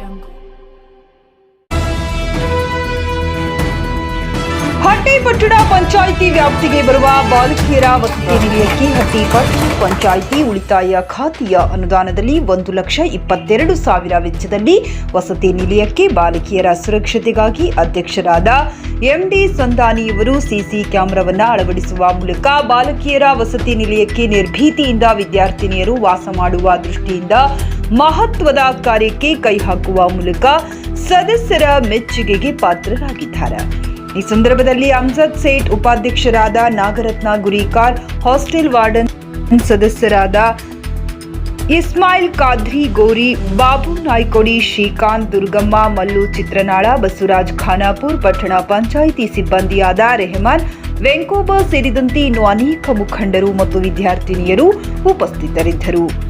jungle. ಹಟ್ಟಿಪಟ್ಟಣ panchayat ವ್ಯಾಪ್ತಿಗೆ ಬರುವ ಬಾಲಕಿಯರ ವಸತಿ ನಿಲಯಕ್ಕೆ ಹಟ್ಟಿಪಟ್ಟಣ ಪಂಚಾಯಿತಿ ಉಳಿತಾಯ ಖಾತೆಯ ಅನುದಾನದಲ್ಲಿ ಒಂದು ಲಕ್ಷ ಇಪ್ಪತ್ತೆರಡು ಸಾವಿರ ವೆಚ್ಚದಲ್ಲಿ ವಸತಿ ನಿಲಯಕ್ಕೆ ಬಾಲಕಿಯರ ಸುರಕ್ಷತೆಗಾಗಿ ಅಧ್ಯಕ್ಷರಾದ ಎಂಡಿ ಸಂದಾನಿಯವರು ಸಿಸಿ ಕ್ಯಾಮೆರಾವನ್ನು ಅಳವಡಿಸುವ ಮೂಲಕ ಬಾಲಕಿಯರ ವಸತಿ ನಿಲಯಕ್ಕೆ ನಿರ್ಭೀತಿಯಿಂದ ವಿದ್ಯಾರ್ಥಿನಿಯರು ವಾಸ ಮಾಡುವ ದೃಷ್ಟಿಯಿಂದ ಮಹತ್ವದ ಕಾರ್ಯಕ್ಕೆ ಕೈ ಹಾಕುವ ಮೂಲಕ ಸದಸ್ಯರ ಮೆಚ್ಚುಗೆಗೆ ಪಾತ್ರರಾಗಿದ್ದಾರೆ. ಈ ಸಂದರ್ಭದಲ್ಲಿ ಅಮ್ಜದ್ ಸೇಠ್ ಉಪಾಧ್ಯಕ್ಷರಾದ ನಾಗರತ್ನ ಗುರಿಕಾರ್, ಹಾಸ್ಟೆಲ್ ವಾರ್ಡನ್ ಸದಸ್ಯರಾದ ಇಸ್ಮಾಯಿಲ್ ಖಾದ್ರಿ, ಗೋರಿ, ಬಾಬು ನಾಯ್ಕೊಡಿ, ಶ್ರೀಕಾಂತ್ ದುರ್ಗಮ್ಮ, ಮಲ್ಲು ಚಿತ್ರನಾಳ, ಬಸವರಾಜ್ ಖಾನಾಪುರ್, ಪಟ್ಟಣ ಪಂಚಾಯಿತಿ ಸಿಬ್ಬಂದಿಯಾದ ರೆಹಮಾನ್, ವೆಂಕೋಬ ಸೇರಿದಂತೆ ಇನ್ನು ಅನೇಕ ಮುಖಂಡರು ಮತ್ತು ವಿದ್ಯಾರ್ಥಿನಿಯರು ಉಪಸ್ಥಿತರಿದ್ದರು.